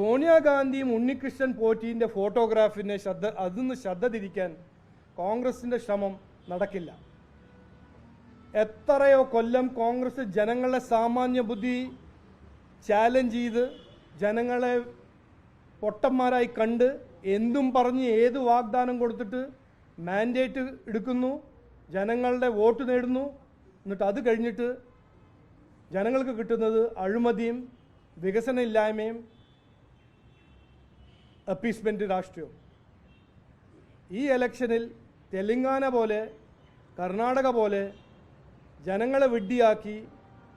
സോണിയാഗാന്ധിയും ഉണ്ണികൃഷ്ണൻ പോറ്റിന്റെ ഫോട്ടോഗ്രാഫിനെ ശ്രദ്ധ അതിന്ന് ശ്രദ്ധ തിരിക്കാൻ കോൺഗ്രസിന്റെ ശ്രമം നടക്കില്ല. എത്രയോ കൊല്ലം കോൺഗ്രസ് ജനങ്ങളുടെ സാമാന്യ ബുദ്ധി ചാലഞ്ച് ചെയ്ത് ജനങ്ങളെ പൊട്ടന്മാരായി കണ്ട് എന്തും പറഞ്ഞ് ഏത് വാഗ്ദാനം കൊടുത്തിട്ട് മാൻഡേറ്റ് എടുക്കുന്നു ജനങ്ങളുടെ വോട്ട് നേടുന്നു. എന്നിട്ട് അത് കഴിഞ്ഞിട്ട് ജനങ്ങൾക്ക് കിട്ടുന്നത് അഴിമതിയും വികസനമില്ലായ്മയും അപ്പീസ്മെന്റ് രാഷ്ട്രീയവും ഈ എലക്ഷനിൽ തെലങ്കാന പോലെ കർണാടക പോലെ ജനങ്ങളെ വിഡ്ഢിയാക്കി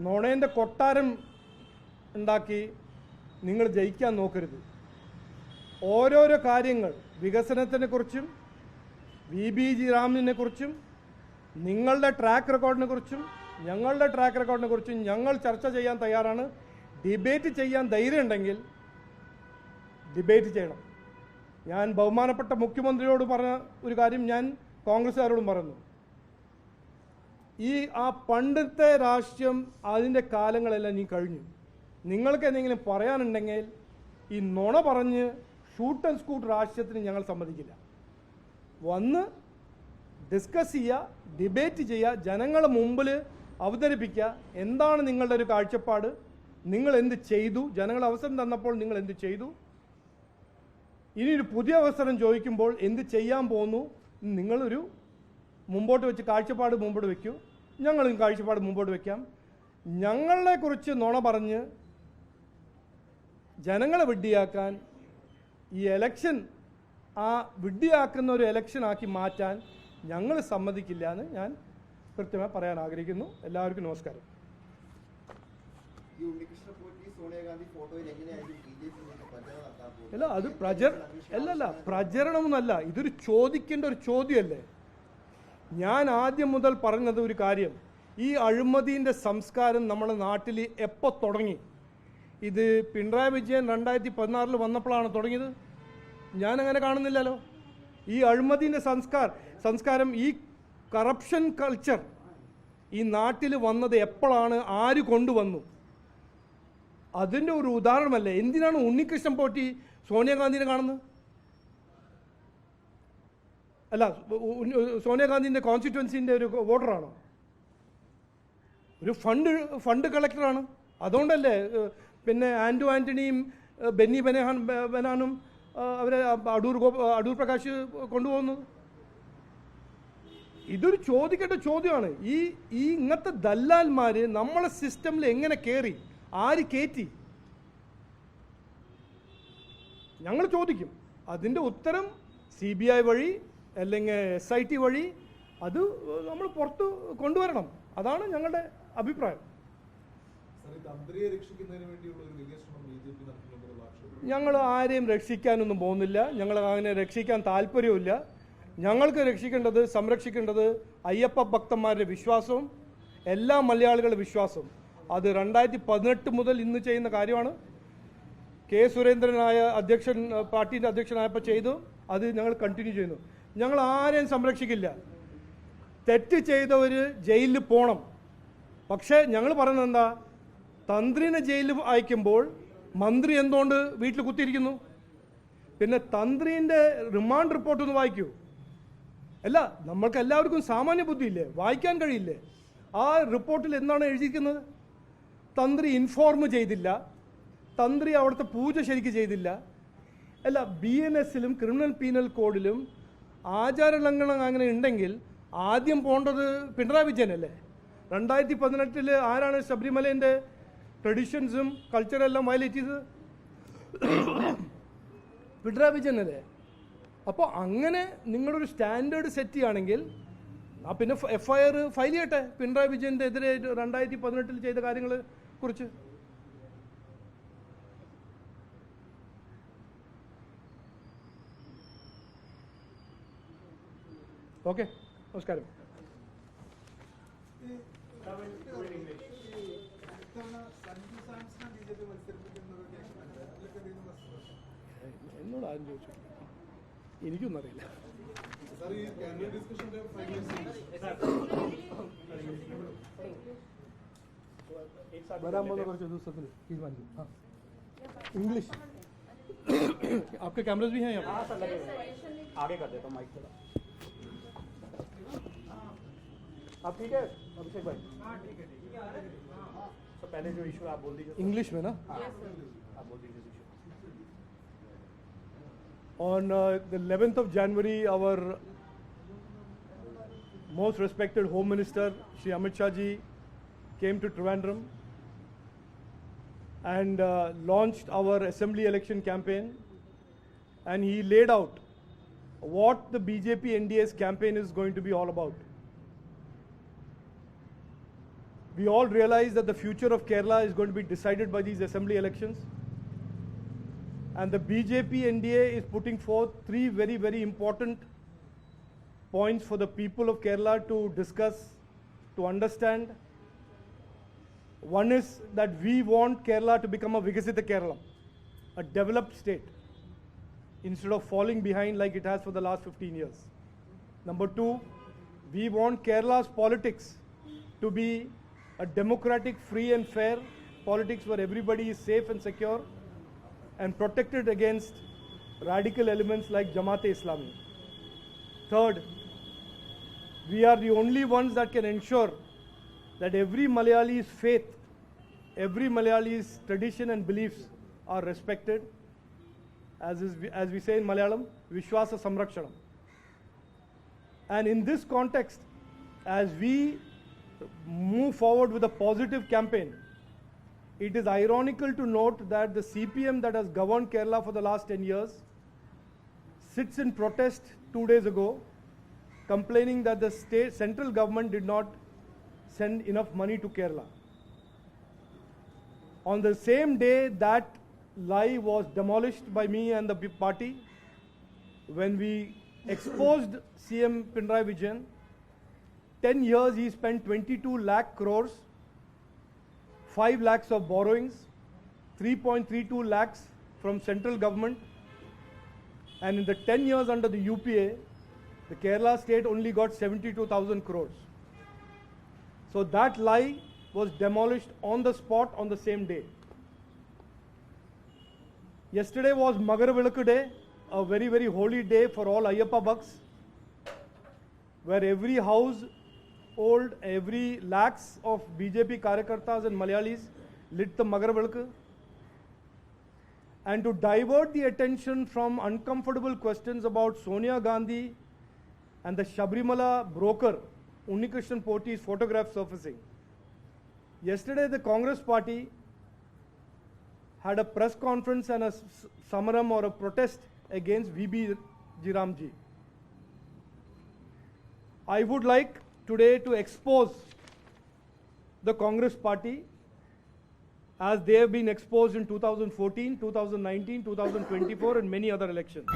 നുണേന്റെ കൊട്ടാരം ഉണ്ടാക്കി നിങ്ങൾ ജയിക്കാൻ നോക്കരുത്. ഓരോരോ കാര്യങ്ങൾ വികസനത്തിനെ കുറിച്ചും വി. ബി. ജി. റാമിനെ കുറിച്ചും നിങ്ങളുടെ ട്രാക്ക് റെക്കോർഡിനെ കുറിച്ചും ഞങ്ങളുടെ ട്രാക്ക് റെക്കോർഡിനെ കുറിച്ചും ഞങ്ങൾ ചർച്ച ചെയ്യാൻ തയ്യാറാണ്. ഡിബേറ്റ് ചെയ്യാൻ ധൈര്യം ഉണ്ടെങ്കിൽ ഡിബേറ്റ് ചെയ്യണം. ഞാൻ ബഹുമാനപ്പെട്ട മുഖ്യമന്ത്രിയോട് പറഞ്ഞ ഒരു കാര്യം ഞാൻ കോൺഗ്രസ്സുകാരോടും പറഞ്ഞു ഈ ആ പണ്ടത്തെ രാഷ്ട്രീയം അതിന്റെ കാലങ്ങളെല്ലാം നീ കഴിഞ്ഞു. നിങ്ങൾക്ക് എന്തെങ്കിലും പറയാനുണ്ടെങ്കിൽ ഈ നുണ പറഞ്ഞ് ഷൂട്ട് ആൻഡ് സ്കൂട്ട് രാഷ്ട്രീയത്തിന് ഞങ്ങൾ സമ്മതിക്കില്ല. വന്ന് ഡിസ്കസ് ചെയ്യുക ഡിബേറ്റ് ചെയ്യുക ജനങ്ങളുടെ മുമ്പിൽ അവതരിപ്പിക്കുക. എന്താണ് നിങ്ങളുടെ ഒരു കാഴ്ചപ്പാട്? നിങ്ങൾ എന്ത് ചെയ്തു? ജനങ്ങൾ അവസരം തന്നപ്പോൾ നിങ്ങൾ എന്ത് ചെയ്തു? ഇനി ഒരു പുതിയ അവസരം ചോദിക്കുമ്പോൾ എന്ത് ചെയ്യാൻ പോകുന്നു? നിങ്ങളൊരു മുമ്പോട്ട് വെച്ച് കാഴ്ചപ്പാട് മുമ്പോട്ട് വെക്കൂ. ഞങ്ങളും കാഴ്ചപ്പാട് മുമ്പോട്ട് ഞങ്ങളെ കുറിച്ച് നുണ പറഞ്ഞ് ജനങ്ങളെ വിഡ്ഢിയാക്കാൻ ഈ എലക്ഷൻ ആ വിഡ്ഢിയാക്കുന്ന ഒരു എലക്ഷൻ ആക്കി മാറ്റാൻ ഞങ്ങൾ സമ്മതിക്കില്ല എന്ന് ഞാൻ കൃത്യമായി പറയാൻ ആഗ്രഹിക്കുന്നു. എല്ലാവർക്കും നമസ്കാരം. ഈ സോണിയാഗാന്ധി ഫോട്ടോയിൽ എങ്ങനെയായിരിക്കും? അല്ല അത് പ്രചര അല്ലല്ല പ്രചരണമൊന്നല്ല ഇതൊരു ചോദിക്കേണ്ട ഒരു ചോദ്യമല്ലേ? ഞാൻ ആദ്യം മുതൽ പറഞ്ഞത് ഒരു കാര്യം. ഈ അഴിമതിന്റെ സംസ്കാരം നമ്മുടെ നാട്ടിൽ എപ്പോൾ തുടങ്ങി? ഇത് പിണറായി വിജയൻ രണ്ടായിരത്തി പതിനാറിൽ വന്നപ്പോഴാണ് തുടങ്ങിയത്. ഞാനങ്ങനെ കാണുന്നില്ലല്ലോ. ഈ അഴിമതിന്റെ സംസ്കാർ സംസ്കാരം ഈ കറപ്ഷൻ കൾച്ചർ ഈ നാട്ടിൽ വന്നത് എപ്പോഴാണ്? ആര് കൊണ്ടുവന്നു? അതിന്റെ ഒരു ഉദാഹരണമല്ലേ? എന്തിനാണ് ഉണ്ണികൃഷ്ണൻ പോറ്റി സോണിയാഗാന്ധിനെ കാണുന്നത്? അല്ല സോണിയാഗാന്ധിന്റെ കോൺസ്റ്റിറ്റുവൻസിന്റെ ഒരു വോട്ടറാണോ? ഒരു ഫണ്ട് ഫണ്ട് കളക്ടറാണ്. അതുകൊണ്ടല്ലേ പിന്നെ ആൻഡു ആന്റണിയും ബെന്നി ബെനഹാൻ ബനാനും അവരെ അടൂർ അടൂർ പ്രകാശ് കൊണ്ടുപോകുന്നത്? ഇതൊരു ചോദിക്കേണ്ട ചോദ്യമാണ്. ഈ ഈ ഇങ്ങനത്തെ ദല്ലാൽമാർ നമ്മളെ സിസ്റ്റമിൽ എങ്ങനെ കയറി ആര് കയറ്റി ഞങ്ങൾ ചോദിക്കും. അതിന്റെ ഉത്തരം സി ബി ഐ വഴി അല്ലെങ്കിൽ എസ് ഐ ടി വഴി അത് നമ്മൾ പുറത്ത് കൊണ്ടുവരണം. അതാണ് ഞങ്ങളുടെ അഭിപ്രായം. ഞങ്ങൾ ആരെയും രക്ഷിക്കാനൊന്നും പോകുന്നില്ല. ഞങ്ങൾ അങ്ങനെ രക്ഷിക്കാൻ താല്പര്യമില്ല ഞങ്ങൾക്ക് രക്ഷിക്കേണ്ടത് സംരക്ഷിക്കേണ്ടത് അയ്യപ്പ ഭക്തന്മാരുടെ വിശ്വാസവും എല്ലാ മലയാളികളുടെ വിശ്വാസവും. അത് രണ്ടായിരത്തി പതിനെട്ട് മുതൽ ഇന്ന് ചെയ്യുന്ന കാര്യമാണ്. കെ സുരേന്ദ്രനായ അധ്യക്ഷൻ പാർട്ടിന്റെ അധ്യക്ഷനായപ്പോൾ ചെയ്തു. അത് ഞങ്ങൾ കണ്ടിന്യൂ ചെയ്യുന്നു. ഞങ്ങൾ ആരെയും സംരക്ഷിക്കില്ല. തെറ്റ് ചെയ്തവർ ജയിലിൽ പോകണം പക്ഷേ ഞങ്ങൾ പറയുന്നത് എന്താ? തന്ത്രിനെ ജയിലിൽ അയക്കുമ്പോൾ മന്ത്രി എന്തുകൊണ്ട് വീട്ടിൽ കുത്തിയിരിക്കുന്നു? പിന്നെ തന്ത്രിന്റെ റിമാൻഡ് റിപ്പോർട്ട് ഒന്ന് വായിക്കൂ. അല്ല നമ്മൾക്ക് എല്ലാവർക്കും സാമാന്യ ബുദ്ധിയില്ലേ? വായിക്കാൻ കഴിയില്ലേ? ആ റിപ്പോർട്ടിൽ എന്താണ് എഴുതിയിരിക്കുന്നത്? തന്ത്രി ഇൻഫോം ചെയ്തില്ല. തന്ത്രി അവിടുത്തെ പൂജ ശരിക്ക് ചെയ്തില്ല. അല്ല ബി എൻ എസിലും ക്രിമിനൽ പീനൽ കോഡിലും ആചാര ലംഘനം അങ്ങനെ ഉണ്ടെങ്കിൽ ആദ്യം പോകേണ്ടത് പിണറായി വിജയനല്ലേ? രണ്ടായിരത്തി പതിനെട്ടിൽ ആരാണ് ശബരിമലേന്റെ ട്രഡീഷൻസും കൾച്ചറെല്ലാം വയലേറ്റ് ചെയ്തത് പിണറായി വിജയനല്ലേ? അപ്പോൾ അങ്ങനെ നിങ്ങളൊരു സ്റ്റാൻഡേർഡ് സെറ്റ് ചെയ്യുകയാണെങ്കിൽ ആ പിന്നെ എഫ് ഐ ആർ ഫയൽ ചെയ്യട്ടെ. പിണറായി വിജയന്റെ എതിരെ രണ്ടായിരത്തി പതിനെട്ടിൽ ചെയ്ത കാര്യങ്ങളെ കുറിച്ച്? ഓക്കെ നമസ്കാരം. എന്നോട് ആരും ചോദിച്ചു എനിക്കൊന്നും അറിയില്ല സാർ बड़ा मज़ा करते दोस्तों फिर प्लीज़ मान लीजिए हाँ। इंग्लिश आपके कैमरास भी हैं यहाँ पर? हाँ, आगे कर देता हूँ माइक थोड़ा। अब ठीक है? अभिषेक भाई? हाँ ठीक है ठीक है। तो पहले जो इशू आप बोल दीजिए। इंग्लिश में ना? हाँ। आप बोल दीजिए On uh, the 11th of January, our most respected Home Minister, Shri Amit Shah ji, came to Trivandrum and uh, launched our assembly election campaign. And he laid out what the BJP NDA's campaign is going to be all about. We all realize that the future of Kerala is going to be decided by these assembly elections. And the BJP NDA is putting forth three very, very important points for the people of Kerala to discuss, to understand. One is that we want Kerala to become a Vikasita Kerala, a developed state, instead of falling behind like it has for the last 15 years. Number two, we want Kerala's politics to be a democratic, free, and fair politics where everybody is safe and secure and protected against radical elements like Jamaat Islami. Third, we are the only ones that can ensure that every Malayali's faith, every Malayali's tradition and beliefs are respected. As, is, as we say in Malayalam, Vishwasa Samrakshanam. And in this context, as we move forward with a positive campaign, it is ironical to note that the CPM that has governed Kerala for the last 10 years sits in protest two days ago, complaining that the state central government did not send enough money to Kerala. On the same day, that lie was demolished by me and the party when we exposed CM Pinrai Vijayan. 10 years he spent 22 lakh crores 5 lakhs of borrowings, 3.32 lakhs from central government, and in the 10 years under the UPA, the Kerala state only got 72,000 crores. So that lie was demolished on the spot on the same day. Yesterday was Magaravilakku Day, a very, very holy day for all Ayappa Bhaks, where every house old, every lakhs of BJP Karyakartas and Malayalis lit the Magaravilakku. And to divert the attention from uncomfortable questions about Sonia Gandhi and the Shabrimala broker, Unnikrishnan Poti's photograph surfacing. Yesterday, the Congress party had a press conference and a samaram or a protest against VB Jiramji. I would like today to expose the Congress party as they have been exposed in 2014, 2019, 2024, and many other elections.